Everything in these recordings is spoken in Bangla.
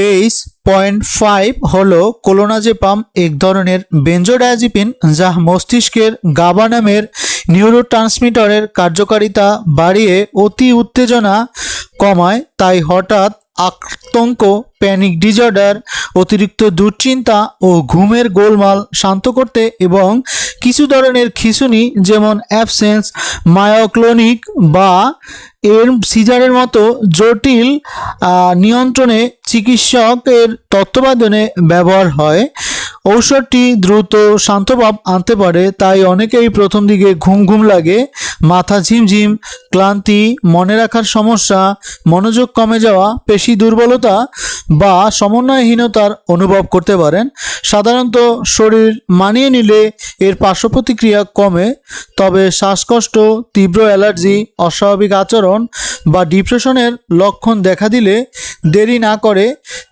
পেইস পয়েন্ট ফাইভ হল কোলোনাজেপাম এক ধরনের বেঞ্জোডায়াজিপিন যা মস্তিষ্কের গাবা নামের নিউরো কার্যকারিতা বাড়িয়ে অতি উত্তেজনা কমায়। তাই হঠাৎ আতঙ্ক প্যানিক ডিজর্ডার অতিরিক্ত দুশ্চিন্তা ও ঘুমের গোলমাল শান্ত করতে এবং কিছু ধরনের খিঁচুনি যেমন অ্যাবসেন্স মায়োক্লোনিক বা এর সিজারের মতো জটিল নিয়ন্ত্রণে চিকিৎসকের তত্ত্বাবধানে ব্যবহার হয়। ঔষধটি দ্রুত শান্তভাব আনতে পারে, তাই অনেকেই প্রথম দিকে ঘুম ঘুম লাগে, মাথা ঝিমঝিম ক্লান্তি, মনে রাখার সমস্যা, মনোযোগ কমে যাওয়া, পেশি দুর্বলতা বা সমন্বয়হীনতার অনুভব করতে পারেন। সাধারণত শরীর মানিয়ে নিলে এর পার্শ্ব প্রতিক্রিয়া কমে, তবে শ্বাসকষ্ট, তীব্র অ্যালার্জি, অস্বাভাবিক আচরণ বা ডিপ্রেশনের লক্ষণ দেখা দিলে দেরি না করে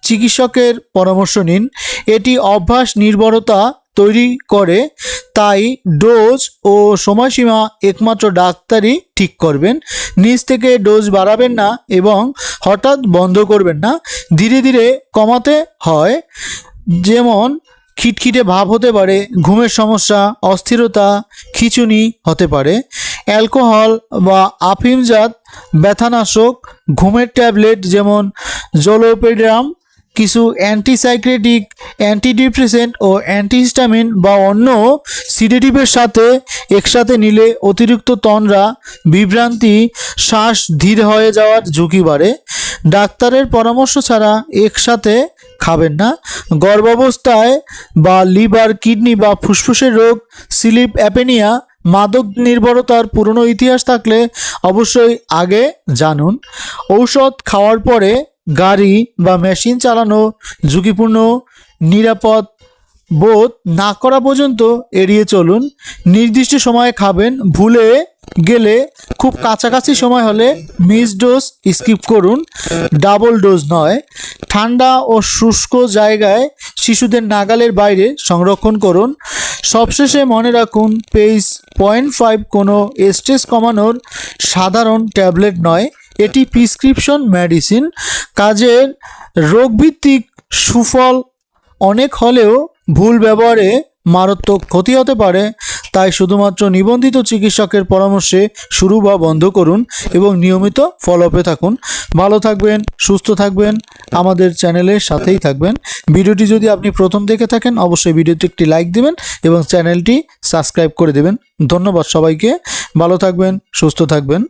চিকিৎসকের পরামর্শ নিন। এটি অভ্যাস নির্ভরতা তৈরি করে, তাই ডোজ ও সময়সীমা একমাত্র ডাক্তারই ঠিক করবেন। নিজ থেকে ডোজ বাড়াবেন না এবং হঠাৎ বন্ধ করবেন না। ধীরে ধীরে কমাতে হয়। যেমন, খিটখিটে ভাব হতে পারে, ঘুমের সমস্যা, অস্থিরতা, খিচুনি হতে পারে। অ্যালকোহল বা আফিমজাত ব্যথানাশক, ঘুমের ট্যাবলেট যেমন জোলোপেড্রাম কিছু অ্যান্টিসাইক্রেটিক অ্যান্টিডিপ্রেসেন্ট ও অ্যান্টিহিস্টামিন বা অন্য সিডেটিভের সাথে একসাথে নিলে অতিরিক্ত তন্দ্রা, বিভ্রান্তি, শ্বাস ধীর হয়ে যাওয়ার ঝুঁকি বাড়ে। ডাক্তারের পরামর্শ ছাড়া একসাথে খাবেন না। গর্ভাবস্থায় বা লিভার, কিডনি বা ফুসফুসের রোগ, স্লিপ, অ্যাপেনিয়া, মাদক নির্ভরতার পুরনো ইতিহাস থাকলে অবশ্যই আগে জানুন। ঔষধ খাওয়ার পরে গাড়ি বা মেশিন চালানো ঝুঁকিপূর্ণ, নিরাপদ বোধ না করা পর্যন্ত এড়িয়ে চলুন। নির্দিষ্ট সময়ে খাবেন, ভুলে গেলে খুব কাছাকাছি সময় হলে মিস ডোজ স্কিপ করুন। ডাবল ডোজ নয়, ঠান্ডা ও শুষ্ক জায়গায় শিশুদের নাগালের বাইরে সংরক্ষণ করুন। সবশেষে মনে রাখুন পেজ পয়েন্ট ফাইভ কোনো স্ট্রেস কমানোর সাধারণ ট্যাবলেট নয়। এটি প্রিসক্রিপশন মেডিসিন। কাজের রোগভিত্তিক সুফল অনেক হলেও ভুল ব্যবহারে মারাত্মক ক্ষতি হতে পারে। তাই শুধুমাত্র নিবন্ধিত চিকিৎসকের পরামর্শে শুরু বা বন্ধ করুন এবং নিয়মিত ফলো আপে থাকুন। ভালো থাকবেন, সুস্থ থাকবেন, আমাদের চ্যানেলের সাথেই থাকবেন। ভিডিওটি যদি আপনি প্রথম দেখে থাকেন, অবশ্যই ভিডিওটি একটি লাইক দেবেন এবং চ্যানেলটি সাবস্ক্রাইব করে দেবেন। ধন্যবাদ সবাইকে। ভালো থাকবেন, সুস্থ থাকবেন।